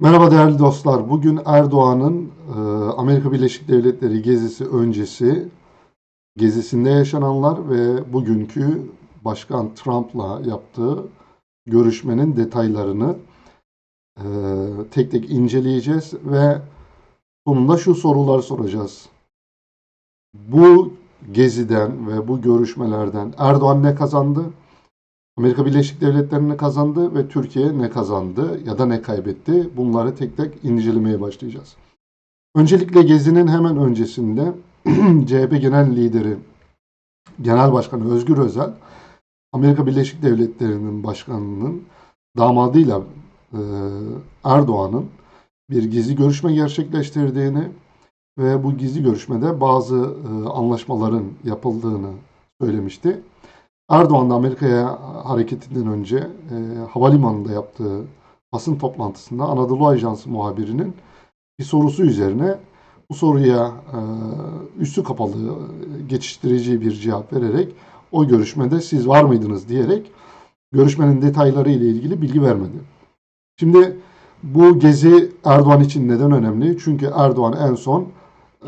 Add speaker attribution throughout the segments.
Speaker 1: Merhaba değerli dostlar. Bugün Erdoğan'ın e, Amerika Birleşik Devletleri gezisi öncesi, gezisinde yaşananlar ve bugünkü Başkan Trump'la yaptığı görüşmenin detaylarını e, tek tek inceleyeceğiz ve sonunda şu soruları soracağız. Bu geziden ve bu görüşmelerden Erdoğan ne kazandı? Amerika Birleşik Devletleri ne kazandı ve Türkiye ne kazandı ya da ne kaybetti? Bunları tek tek incelemeye başlayacağız. Öncelikle gezinin hemen öncesinde CHP Genel Lideri Genel Başkanı Özgür Özel Amerika Birleşik Devletleri'nin başkanının damadıyla e, Erdoğan'ın bir gizli görüşme gerçekleştirdiğini ve bu gizli görüşmede bazı e, anlaşmaların yapıldığını söylemişti. Erdoğan da Amerika'ya hareketinden önce e, havalimanında yaptığı basın toplantısında Anadolu Ajansı muhabirinin bir sorusu üzerine bu soruya e, üstü kapalı e, geçiştirici bir cevap vererek o görüşmede siz var mıydınız diyerek görüşmenin detayları ile ilgili bilgi vermedi. Şimdi bu gezi Erdoğan için neden önemli? Çünkü Erdoğan en son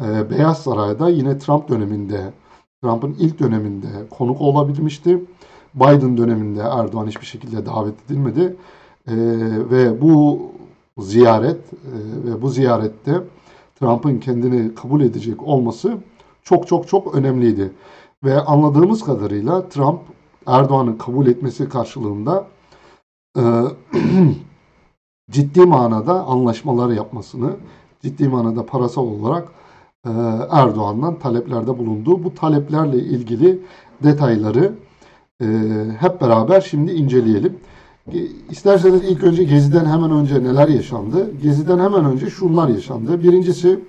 Speaker 1: e, Beyaz Saray'da yine Trump döneminde Trump'ın ilk döneminde konuk olabilmişti. Biden döneminde Erdoğan hiçbir şekilde davet edilmedi. Ee, ve bu ziyaret e, ve bu ziyarette Trump'ın kendini kabul edecek olması çok çok çok önemliydi. Ve anladığımız kadarıyla Trump Erdoğan'ın kabul etmesi karşılığında e, ciddi manada anlaşmalar yapmasını, ciddi manada parasal olarak e, Erdoğan'dan taleplerde bulundu. Bu taleplerle ilgili detayları e, hep beraber şimdi inceleyelim. İsterseniz ilk önce Gezi'den hemen önce neler yaşandı? Gezi'den hemen önce şunlar yaşandı. Birincisi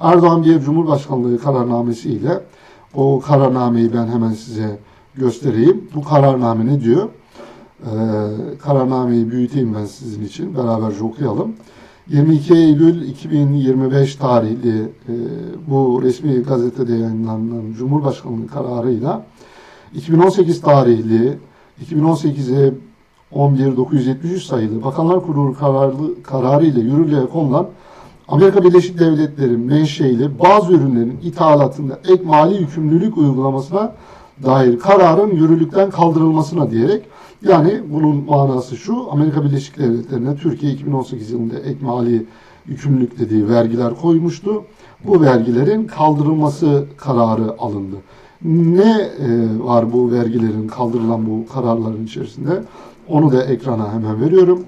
Speaker 1: Erdoğan bir Cumhurbaşkanlığı kararnamesiyle o kararnameyi ben hemen size göstereyim. Bu kararname ne diyor? Ee, kararnameyi büyüteyim ben sizin için. Beraberce okuyalım. 22 Eylül 2025 tarihli e, bu resmi gazetede yayınlanan Cumhurbaşkanlığı kararıyla 2018 tarihli 2018'e 11973 sayılı Bakanlar Kurulu kararı, kararı ile yürürlüğe konulan Amerika Birleşik Devletleri menşeili bazı ürünlerin ithalatında ek mali yükümlülük uygulamasına dair kararın yürürlükten kaldırılmasına diyerek yani bunun manası şu Amerika Birleşik Devletleri'ne Türkiye 2018 yılında ek mali yükümlülük dediği vergiler koymuştu. Bu vergilerin kaldırılması kararı alındı. Ne e, var bu vergilerin kaldırılan bu kararların içerisinde? Onu da ekrana hemen veriyorum.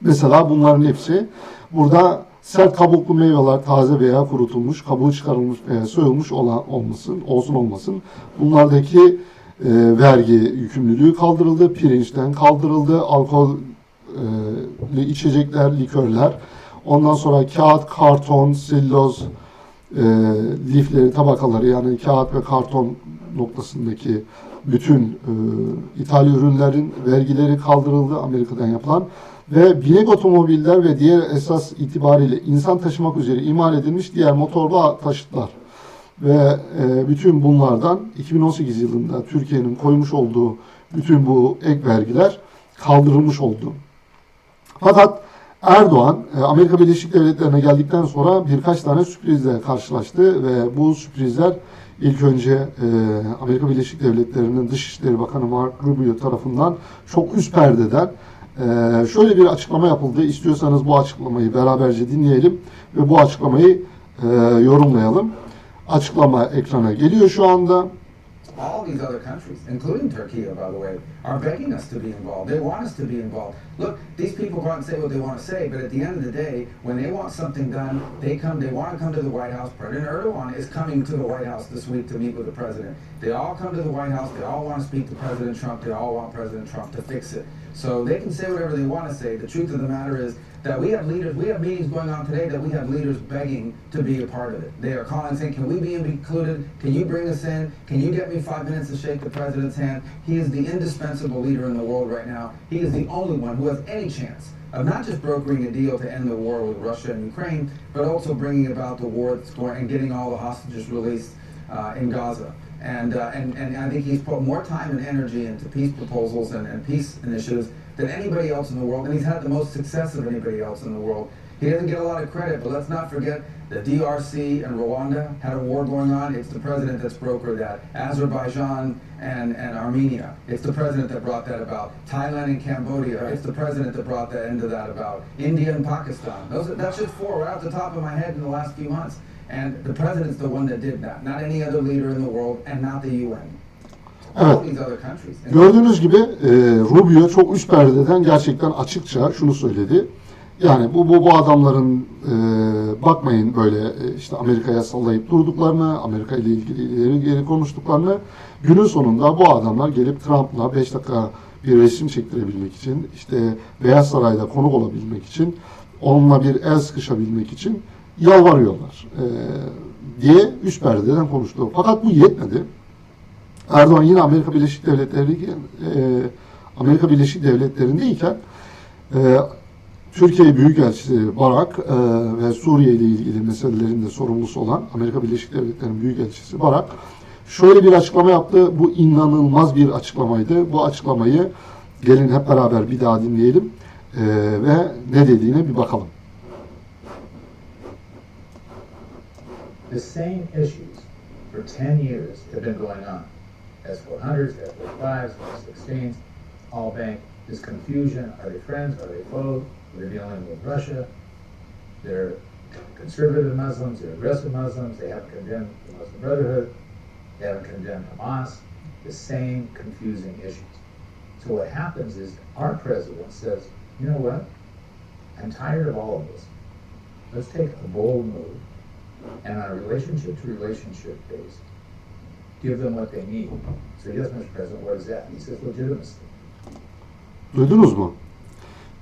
Speaker 1: Mesela bunların hepsi burada sert kabuklu meyveler taze veya kurutulmuş, kabuğu çıkarılmış veya soyulmuş olan olmasın, olsun olmasın. Bunlardaki e, vergi yükümlülüğü kaldırıldı, pirinçten kaldırıldı, alkol e, içecekler, likörler. Ondan sonra kağıt, karton, silloz, e, lifleri, tabakaları yani kağıt ve karton noktasındaki bütün e, ithal ürünlerin vergileri kaldırıldı Amerika'dan yapılan ve binek otomobiller ve diğer esas itibariyle insan taşımak üzere imal edilmiş diğer motorlu taşıtlar ve e, bütün bunlardan 2018 yılında Türkiye'nin koymuş olduğu bütün bu ek vergiler kaldırılmış oldu. Fakat Erdoğan e, Amerika Birleşik Devletleri'ne geldikten sonra birkaç tane sürprizle karşılaştı ve bu sürprizler ilk önce e, Amerika Birleşik Devletleri'nin Dışişleri Bakanı Mark Rubio tarafından çok üst perdeden e, şöyle bir açıklama yapıldı. İstiyorsanız bu açıklamayı beraberce dinleyelim ve bu açıklamayı yorumlayalım. Açıklama ekrana geliyor şu anda.
Speaker 2: all these other countries, including Turkey, by the way, are begging us to be involved. They want us to be involved. Look, these people go out and say what they want to say, but at the end of the day, when they want something done, they come. They want to come to the White House. President Erdogan is coming to the White House this week to meet with the president. They all come to the White House. They all want to speak to President Trump. They all want President Trump to fix it. So they can say whatever they want to say. The truth of the matter is that we have leaders. We have meetings going on today that we have leaders begging to be a part of it. They are calling saying, "Can we be included? Can you bring us in? Can you get me five minutes to shake the president's hand?" He is the indispensable leader in the world right now. He is the only one who has any chance of not just brokering a deal to end the war with Russia and Ukraine, but also bringing about the war that's going and getting all the hostages released uh, in Gaza. And, uh, and, and I think he's put more time and energy into peace proposals and, and peace initiatives than anybody else in the world, and he's had the most success of anybody else in the world. He doesn't get a lot of credit, but let's not forget the DRC and Rwanda had a war going on. It's the president that's brokered that. Azerbaijan and, and Armenia, it's the president that brought that about. Thailand and Cambodia, it's the president that brought that into that about. India and Pakistan, those that's just four right off the top of my head in the last few months. And the president's the one that did that, not any other leader in the world, and not the UN.
Speaker 1: Evet. Gördüğünüz gibi e, Rubio çok üst perdeden gerçekten açıkça şunu söyledi. Yani bu bu, bu adamların e, bakmayın böyle e, işte Amerika'ya sallayıp durduklarını, Amerika ile ilgili ileri geri konuştuklarını. Günün sonunda bu adamlar gelip Trump'la 5 dakika bir resim çektirebilmek için, işte Beyaz Saray'da konuk olabilmek için, onunla bir el sıkışabilmek için yalvarıyorlar e, diye üst perdeden konuştu. Fakat bu yetmedi. Erdoğan yine Amerika Birleşik Devletleri e, Amerika Birleşik Devletleri'ndeyken e, Türkiye Büyükelçisi Barak e, ve Suriye ile ilgili meselelerin de sorumlusu olan Amerika Birleşik Devletleri'nin Büyükelçisi Barak şöyle bir açıklama yaptı. Bu inanılmaz bir açıklamaydı. Bu açıklamayı gelin hep beraber bir daha dinleyelim e, ve ne dediğine bir bakalım.
Speaker 3: The same issues for 10 years have been going on. S-400s, S-45s, F-16s, all bank this confusion. Are they friends? Are they foes? They're dealing with Russia. They're conservative Muslims, they're aggressive Muslims. They haven't condemned the Muslim Brotherhood. They haven't condemned Hamas. The same confusing issues. So what happens is our president says, you know what? I'm tired of all of this. Let's take a bold move and on a relationship to relationship base, give them what they need. So yes, Mr. President, what is that? He says legitimacy.
Speaker 1: Duydunuz mu?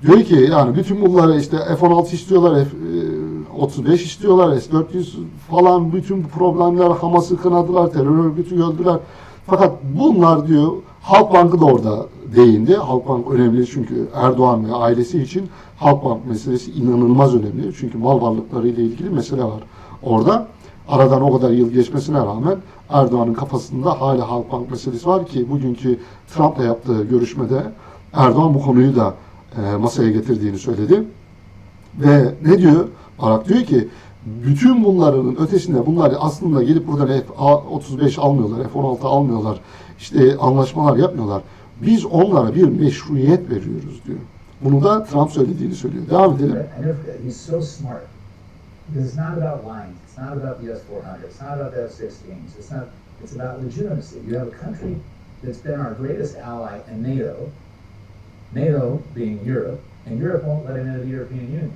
Speaker 1: Diyor ki yani bütün bunları işte F-16 istiyorlar, F-35 istiyorlar, S-400 falan bütün problemler Hamas'ı kınadılar, terör örgütü öldüler. Fakat bunlar diyor Halkbank'ı da orada değindi. Halkbank önemli çünkü Erdoğan ve ailesi için Halkbank meselesi inanılmaz önemli. Çünkü mal varlıkları ile ilgili mesele var orada. Aradan o kadar yıl geçmesine rağmen Erdoğan'ın kafasında hala Halkbank meselesi var ki bugünkü Trump'la yaptığı görüşmede Erdoğan bu konuyu da e, masaya getirdiğini söyledi. Ve ne diyor? Barak diyor ki bütün bunların ötesinde bunlar aslında gelip buradan F-35 almıyorlar, F-16 almıyorlar, işte anlaşmalar yapmıyorlar. Biz onlara bir meşruiyet veriyoruz diyor. Bunu da Trump söylediğini söylüyor. Devam edelim.
Speaker 3: Because it's not about lines. It's not about the S-400. It's not about the F-16s. It's not. It's about legitimacy. You have a country that's been our greatest ally in NATO. NATO being Europe, and Europe won't let him into the European Union.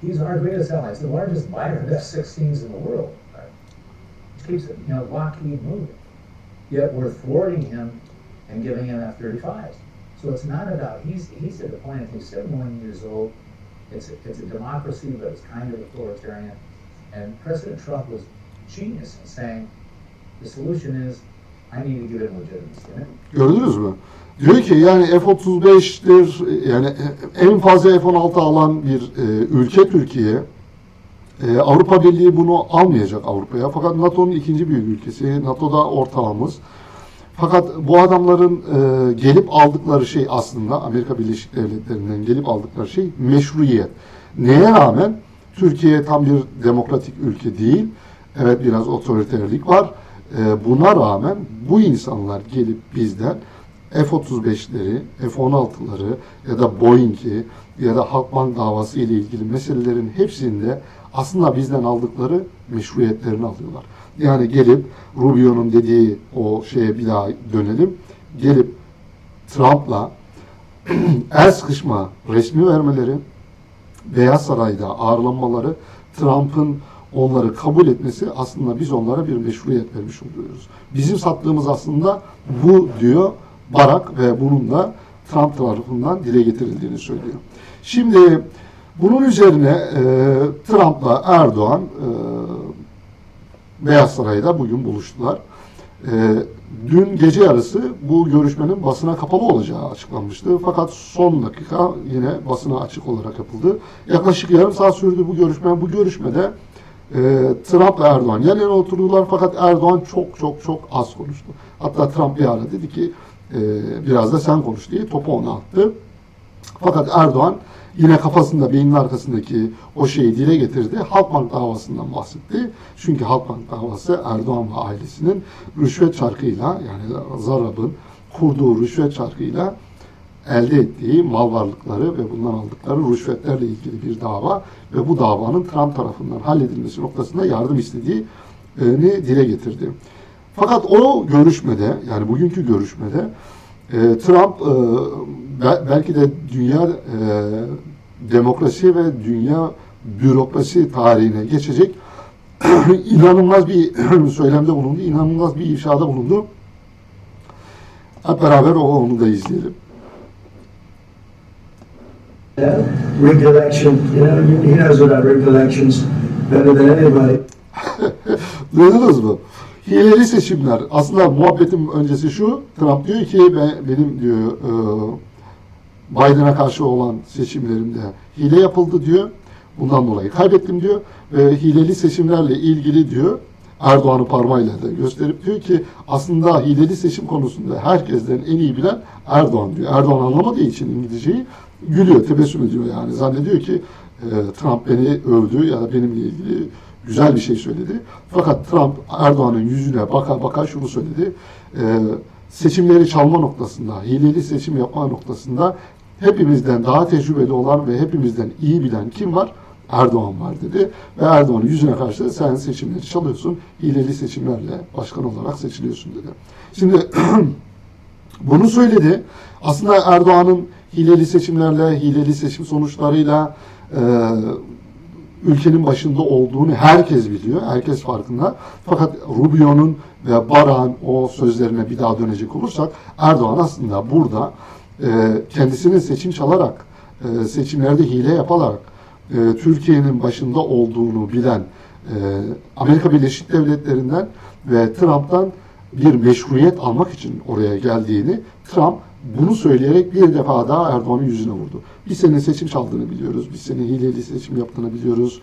Speaker 3: He's our greatest ally. He's the largest buyer of F-16s in the world. Which keeps it, you know, Lockheed moving. Yet we're thwarting him and giving him F-35s. So it's not about, he's, he's at the point, he's 71 years old. It's a, it's a democracy, but it's kind of authoritarian. And President Trump was genius in saying, the solution is, I need to give him legitimacy. İt-
Speaker 1: Gördünüz mü? Diyor ki yani F-35'tir yani en fazla F-16 alan bir e, ülke Türkiye. E, Avrupa Birliği bunu almayacak Avrupa'ya. Fakat NATO'nun ikinci büyük ülkesi. NATO'da ortağımız. Fakat bu adamların e, gelip aldıkları şey aslında Amerika Birleşik Devletleri'nden gelip aldıkları şey meşruiyet. Neye rağmen Türkiye tam bir demokratik ülke değil. Evet biraz otoriterlik var. E, buna rağmen bu insanlar gelip bizden F-35'leri, F-16'ları ya da Boeing'i ya da Halkbank davası ile ilgili meselelerin hepsinde aslında bizden aldıkları meşruiyetlerini alıyorlar. Yani gelip Rubio'nun dediği o şeye bir daha dönelim. Gelip Trump'la el sıkışma resmi vermeleri, Beyaz Saray'da ağırlanmaları, Trump'ın onları kabul etmesi aslında biz onlara bir meşruiyet vermiş oluyoruz. Bizim sattığımız aslında bu diyor Barak ve bunun da Trump tarafından dile getirildiğini söylüyor. Şimdi bunun üzerine e, Trump'la Erdoğan e, Beyaz Saray'da bugün buluştular. E, dün gece yarısı bu görüşmenin basına kapalı olacağı açıklanmıştı. Fakat son dakika yine basına açık olarak yapıldı. Yaklaşık yarım saat sürdü bu görüşme. Bu görüşmede e, Trump ve Erdoğan yan yana oturdular fakat Erdoğan çok çok çok az konuştu. Hatta Trump bir ara dedi ki e, biraz da sen konuş diye topu ona attı. Fakat Erdoğan yine kafasında beynin arkasındaki o şeyi dile getirdi. Halkbank davasından bahsetti. Çünkü Halkbank davası Erdoğan ve ailesinin rüşvet çarkıyla yani Zarab'ın kurduğu rüşvet çarkıyla elde ettiği mal varlıkları ve bundan aldıkları rüşvetlerle ilgili bir dava ve bu davanın Trump tarafından halledilmesi noktasında yardım istediğini dile getirdi. Fakat o görüşmede yani bugünkü görüşmede e, Trump e, belki de dünya e, demokrasi ve dünya bürokrasi tarihine geçecek inanılmaz bir söylemde bulundu, inanılmaz bir ifşada bulundu. Hep beraber o onu da izleyelim.
Speaker 4: Yeah, rigged election, you know, he knows about rigged elections better than anybody.
Speaker 1: Duydunuz mu? Hileli seçimler. Aslında muhabbetin öncesi şu. Trump diyor ki ben, benim diyor e, Biden'a karşı olan seçimlerimde hile yapıldı diyor. Bundan dolayı kaybettim diyor. Ve hileli seçimlerle ilgili diyor Erdoğan'ı parmağıyla da gösterip diyor ki aslında hileli seçim konusunda herkesten en iyi bilen Erdoğan diyor. Erdoğan anlamadığı için İngilizceyi gülüyor, tebessüm ediyor yani. Zannediyor ki e, Trump beni övdü ya da benimle ilgili güzel bir şey söyledi. Fakat Trump Erdoğan'ın yüzüne baka baka şunu söyledi. E, seçimleri çalma noktasında, hileli seçim yapma noktasında hepimizden daha tecrübeli olan ve hepimizden iyi bilen kim var? Erdoğan var dedi. Ve Erdoğan'ın yüzüne karşı sen seçimleri çalıyorsun, hileli seçimlerle başkan olarak seçiliyorsun dedi. Şimdi bunu söyledi. Aslında Erdoğan'ın hileli seçimlerle, hileli seçim sonuçlarıyla e, ülkenin başında olduğunu herkes biliyor, herkes farkında. Fakat Rubio'nun ve Barak'ın o sözlerine bir daha dönecek olursak Erdoğan aslında burada e, kendisinin seçim çalarak, e, seçimlerde hile yaparak e, Türkiye'nin başında olduğunu bilen e, Amerika Birleşik Devletleri'nden ve Trump'tan bir meşruiyet almak için oraya geldiğini Trump bunu söyleyerek bir defa daha Erdoğan'ın yüzüne vurdu. Biz senin seçim çaldığını biliyoruz. Biz senin hileli seçim yaptığını biliyoruz.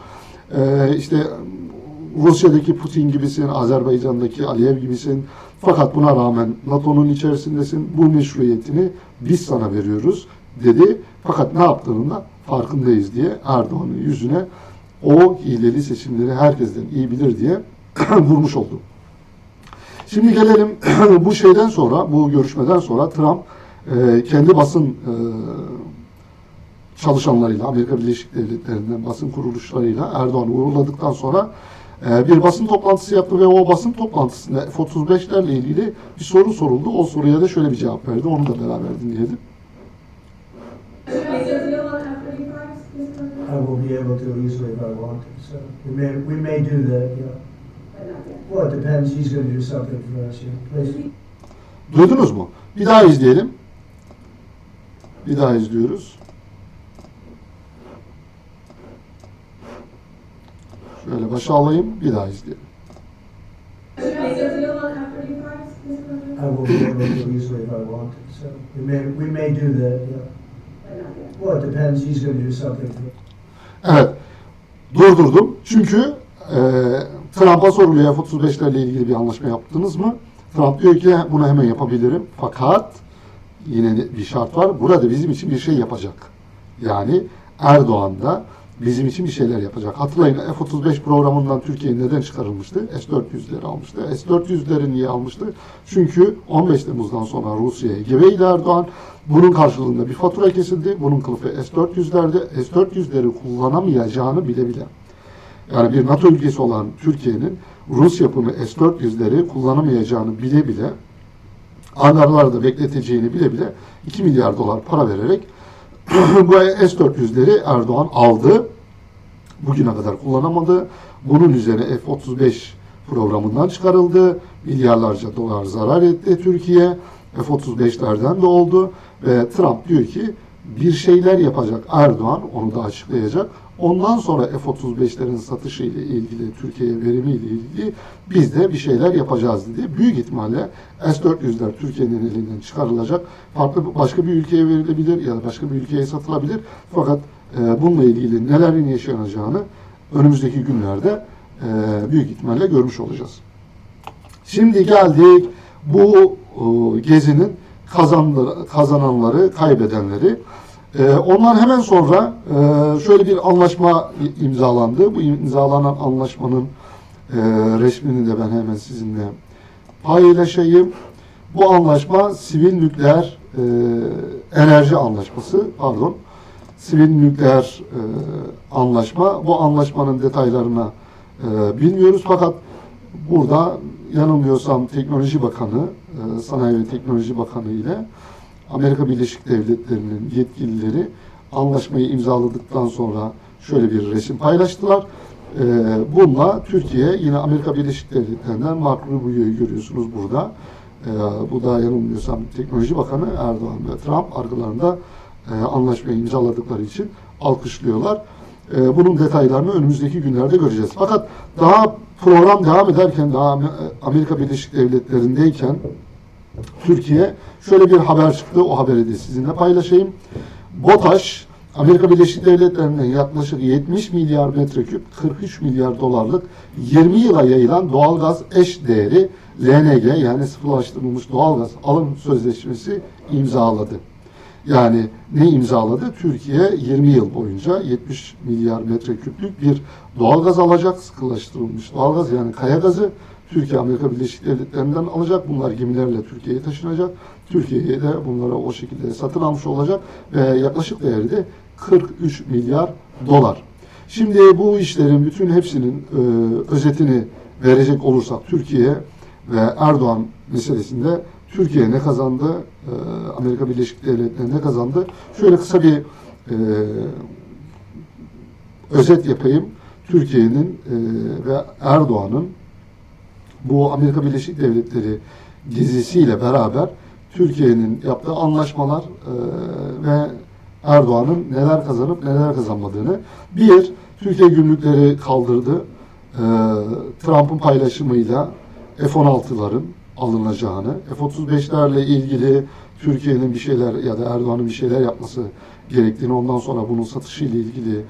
Speaker 1: Ee, işte Rusya'daki Putin gibisin, Azerbaycan'daki Aliyev gibisin. Fakat buna rağmen NATO'nun içerisindesin. Bu meşruiyetini biz sana veriyoruz dedi. Fakat ne yaptığının da farkındayız diye Erdoğan'ın yüzüne o hileli seçimleri herkesten iyi bilir diye vurmuş oldu. Şimdi gelelim bu şeyden sonra, bu görüşmeden sonra Trump e, kendi basın e, çalışanlarıyla, Amerika Birleşik Devletleri'nden basın kuruluşlarıyla Erdoğan'ı uğurladıktan sonra e, bir basın toplantısı yaptı ve o basın toplantısında F-35'lerle ilgili bir soru soruldu. O soruya da şöyle bir cevap verdi. Onu da beraber dinleyelim.
Speaker 5: Is there a deal on F-35s, Mr. President?
Speaker 4: I will be able to easily if I want to, so we may, we may do that, yeah. Well, it depends, he's gonna do something for us, yeah. Please.
Speaker 1: Duydunuz mu? Bir daha izleyelim. Bir daha izliyoruz. Şöyle başa alayım, bir daha izleyelim.
Speaker 5: Is there a deal on F-35s, Mr. President?
Speaker 4: I will be to easily if I want to, so we may, we may do that, yeah. Well, it depends, he's gonna do something
Speaker 1: Evet, durdurdum. Çünkü e, Trump'a soruluyor F-35'lerle ilgili bir anlaşma yaptınız mı? Trump diyor ki bunu hemen yapabilirim. Fakat yine bir şart var. Burada bizim için bir şey yapacak. Yani Erdoğan da bizim için bir şeyler yapacak. Hatırlayın F-35 programından Türkiye neden çıkarılmıştı? S-400'leri almıştı. S-400'leri niye almıştı? Çünkü 15 Temmuz'dan sonra Rusya'ya geveydi Erdoğan. Bunun karşılığında bir fatura kesildi. Bunun kılıfı S-400'lerde. S-400'leri kullanamayacağını bile bile. Yani bir NATO ülkesi olan Türkiye'nin Rus yapımı S-400'leri kullanamayacağını bile bile angarlarda bekleteceğini bile bile 2 milyar dolar para vererek bu S-400'leri Erdoğan aldı. Bugüne kadar kullanamadı. Bunun üzerine F-35 programından çıkarıldı. Milyarlarca dolar zarar etti Türkiye. F-35'lerden de oldu. Ve Trump diyor ki bir şeyler yapacak Erdoğan, onu da açıklayacak. Ondan sonra F-35'lerin satışı ile ilgili, Türkiye'ye verimi ile ilgili biz de bir şeyler yapacağız dedi. Büyük ihtimalle S-400'ler Türkiye'nin elinden çıkarılacak. Farklı başka bir ülkeye verilebilir ya da başka bir ülkeye satılabilir. Fakat e, bununla ilgili nelerin yaşanacağını önümüzdeki günlerde e, büyük ihtimalle görmüş olacağız. Şimdi geldik bu e, gezinin kazanları, kazananları, kaybedenleri. Ee, ondan hemen sonra e, şöyle bir anlaşma imzalandı. Bu imzalanan anlaşmanın e, resmini de ben hemen sizinle paylaşayım. Bu anlaşma sivil nükleer e, enerji anlaşması, pardon, sivil nükleer e, anlaşma. Bu anlaşmanın detaylarına e, bilmiyoruz fakat burada yanılmıyorsam Teknoloji Bakanı, e, Sanayi ve Teknoloji Bakanı ile Amerika Birleşik Devletleri'nin yetkilileri anlaşmayı imzaladıktan sonra şöyle bir resim paylaştılar. E, bununla Türkiye yine Amerika Birleşik Devletleri'nden Mark Rubio'yu görüyorsunuz burada. E, bu da yanılmıyorsam Teknoloji Bakanı Erdoğan ve Trump arkalarında e, anlaşmayı imzaladıkları için alkışlıyorlar. E, bunun detaylarını önümüzdeki günlerde göreceğiz. Fakat daha program devam ederken, daha Am- Amerika Birleşik Devletleri'ndeyken Türkiye şöyle bir haber çıktı. O haberi de sizinle paylaşayım. BOTAŞ Amerika Birleşik Devletleri'nden yaklaşık 70 milyar metreküp 43 milyar dolarlık 20 yıla yayılan doğalgaz eş değeri LNG yani sıfırlaştırılmış doğalgaz alım sözleşmesi imzaladı. Yani ne imzaladı? Türkiye 20 yıl boyunca 70 milyar metreküplük bir doğalgaz alacak, sıkılaştırılmış doğalgaz yani kaya gazı. Türkiye Amerika Birleşik Devletleri'nden alacak. Bunlar gemilerle Türkiye'ye taşınacak. Türkiye'ye de bunları o şekilde satın almış olacak ve yaklaşık değeri de 43 milyar dolar. Şimdi bu işlerin bütün hepsinin e, özetini verecek olursak Türkiye ve Erdoğan meselesinde Türkiye ne kazandı, e, Amerika Birleşik Devletleri ne kazandı? Şöyle kısa bir e, özet yapayım. Türkiye'nin e, ve Erdoğan'ın bu Amerika Birleşik Devletleri gezisiyle beraber Türkiye'nin yaptığı anlaşmalar e, ve Erdoğan'ın neler kazanıp neler kazanmadığını. Bir, Türkiye gümrükleri kaldırdı. E, Trump'ın paylaşımıyla F-16'ların alınacağını, F-35'lerle ilgili Türkiye'nin bir şeyler ya da Erdoğan'ın bir şeyler yapması gerektiğini, ondan sonra bunun satışı ile ilgili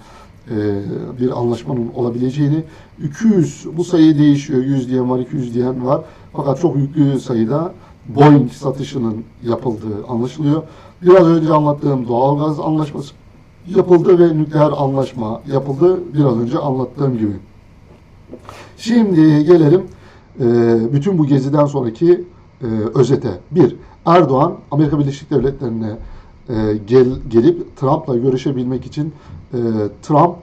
Speaker 1: bir anlaşmanın olabileceğini 200 bu sayı değişiyor 100 diyen var 200 diyen var fakat çok yüklü sayıda Boeing satışının yapıldığı anlaşılıyor. Biraz önce anlattığım doğalgaz anlaşması yapıldı ve nükleer anlaşma yapıldı biraz önce anlattığım gibi. Şimdi gelelim e, bütün bu geziden sonraki e, özete. Bir, Erdoğan Amerika Birleşik Devletleri'ne e, gel, gelip Trump'la görüşebilmek için e, Trump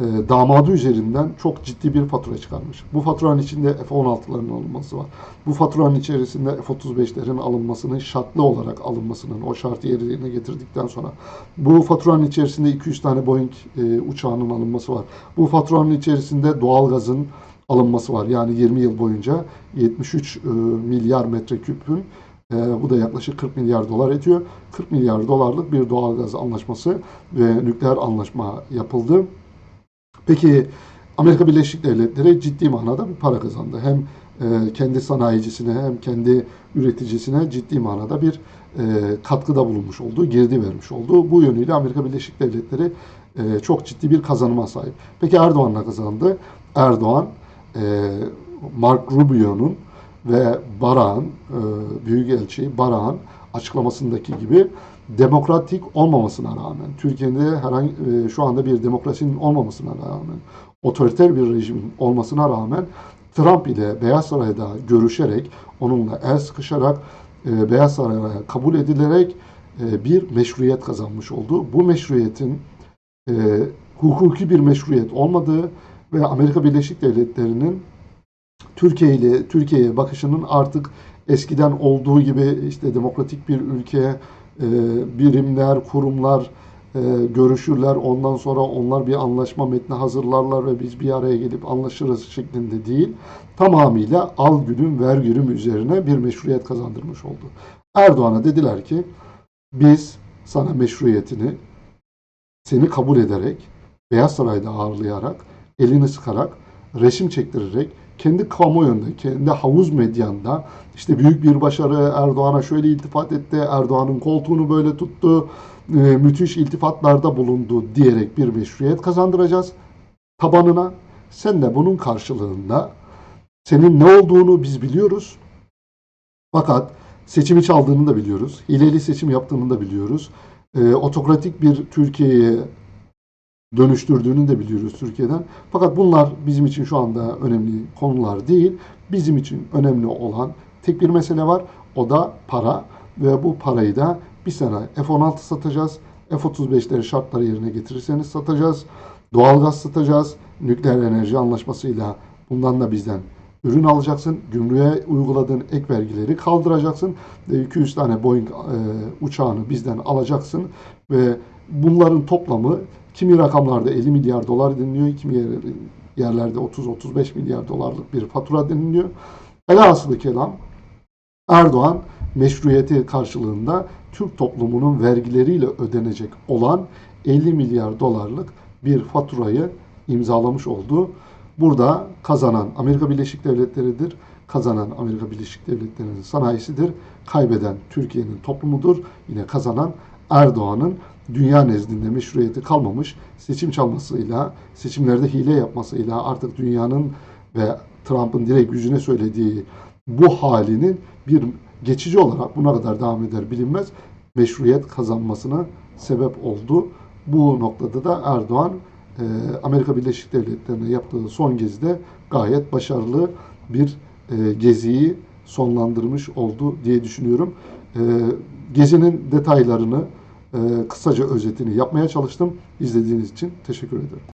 Speaker 1: e, damadı üzerinden çok ciddi bir fatura çıkarmış. Bu faturanın içinde F-16'ların alınması var. Bu faturanın içerisinde F-35'lerin alınmasının şartlı olarak alınmasının o şartı yerine getirdikten sonra bu faturanın içerisinde 200 tane Boeing e, uçağının alınması var. Bu faturanın içerisinde doğalgazın alınması var. Yani 20 yıl boyunca 73 e, milyar metreküpün e, bu da yaklaşık 40 milyar dolar ediyor. 40 milyar dolarlık bir doğalgaz anlaşması ve nükleer anlaşma yapıldı. Peki Amerika Birleşik Devletleri ciddi manada bir para kazandı. Hem e, kendi sanayicisine hem kendi üreticisine ciddi manada bir e, katkıda bulunmuş oldu, girdi vermiş oldu. Bu yönüyle Amerika Birleşik Devletleri e, çok ciddi bir kazanıma sahip. Peki Erdoğan ne kazandı? Erdoğan e, Mark Rubio'nun ve Barak'ın, e, Büyükelçi Barak'ın açıklamasındaki gibi demokratik olmamasına rağmen, Türkiye'de herhangi e, şu anda bir demokrasinin olmamasına rağmen, otoriter bir rejimin olmasına rağmen Trump ile Beyaz Saray'da görüşerek, onunla el sıkışarak e, Beyaz Saray'a kabul edilerek e, bir meşruiyet kazanmış oldu. Bu meşruiyetin hukuki bir meşruiyet olmadığı ve Amerika Birleşik Devletleri'nin Türkiye ile Türkiye'ye bakışının artık eskiden olduğu gibi işte demokratik bir ülke, e, birimler, kurumlar e, görüşürler. Ondan sonra onlar bir anlaşma metni hazırlarlar ve biz bir araya gelip anlaşırız şeklinde değil. Tamamıyla al gülüm ver gülüm üzerine bir meşruiyet kazandırmış oldu. Erdoğan'a dediler ki biz sana meşruiyetini seni kabul ederek Beyaz Saray'da ağırlayarak elini sıkarak resim çektirerek kendi kamuoyunda, kendi havuz medyanda işte büyük bir başarı Erdoğan'a şöyle iltifat etti, Erdoğan'ın koltuğunu böyle tuttu, e, müthiş iltifatlarda bulundu diyerek bir meşruiyet kazandıracağız tabanına. Sen de bunun karşılığında senin ne olduğunu biz biliyoruz. Fakat seçimi çaldığını da biliyoruz. Hileli seçim yaptığını da biliyoruz. e, otokratik bir Türkiye'ye dönüştürdüğünü de biliyoruz Türkiye'den. Fakat bunlar bizim için şu anda önemli konular değil. Bizim için önemli olan tek bir mesele var. O da para ve bu parayı da bir sene F-16 satacağız. F-35'leri şartları yerine getirirseniz satacağız. Doğalgaz satacağız. Nükleer enerji anlaşmasıyla bundan da bizden ürün alacaksın. Gümrüğe uyguladığın ek vergileri kaldıracaksın. Ve 200 tane Boeing e, uçağını bizden alacaksın. Ve bunların toplamı kimi rakamlarda 50 milyar dolar deniliyor. Kimi yer- yerlerde 30-35 milyar dolarlık bir fatura deniliyor. Velhasılı kelam Erdoğan meşruiyeti karşılığında Türk toplumunun vergileriyle ödenecek olan 50 milyar dolarlık bir faturayı imzalamış oldu. Burada kazanan Amerika Birleşik Devletleri'dir. Kazanan Amerika Birleşik Devletleri'nin sanayisidir. Kaybeden Türkiye'nin toplumudur. Yine kazanan Erdoğan'ın dünya nezdinde meşruiyeti kalmamış seçim çalmasıyla, seçimlerde hile yapmasıyla artık dünyanın ve Trump'ın direkt yüzüne söylediği bu halinin bir geçici olarak buna kadar devam eder bilinmez meşruiyet kazanmasına sebep oldu. Bu noktada da Erdoğan e, Amerika Birleşik Devletleri'ne yaptığı son gezide gayet başarılı bir e, geziyi sonlandırmış oldu diye düşünüyorum. E, gezinin detaylarını, e, kısaca özetini yapmaya çalıştım. İzlediğiniz için teşekkür ederim.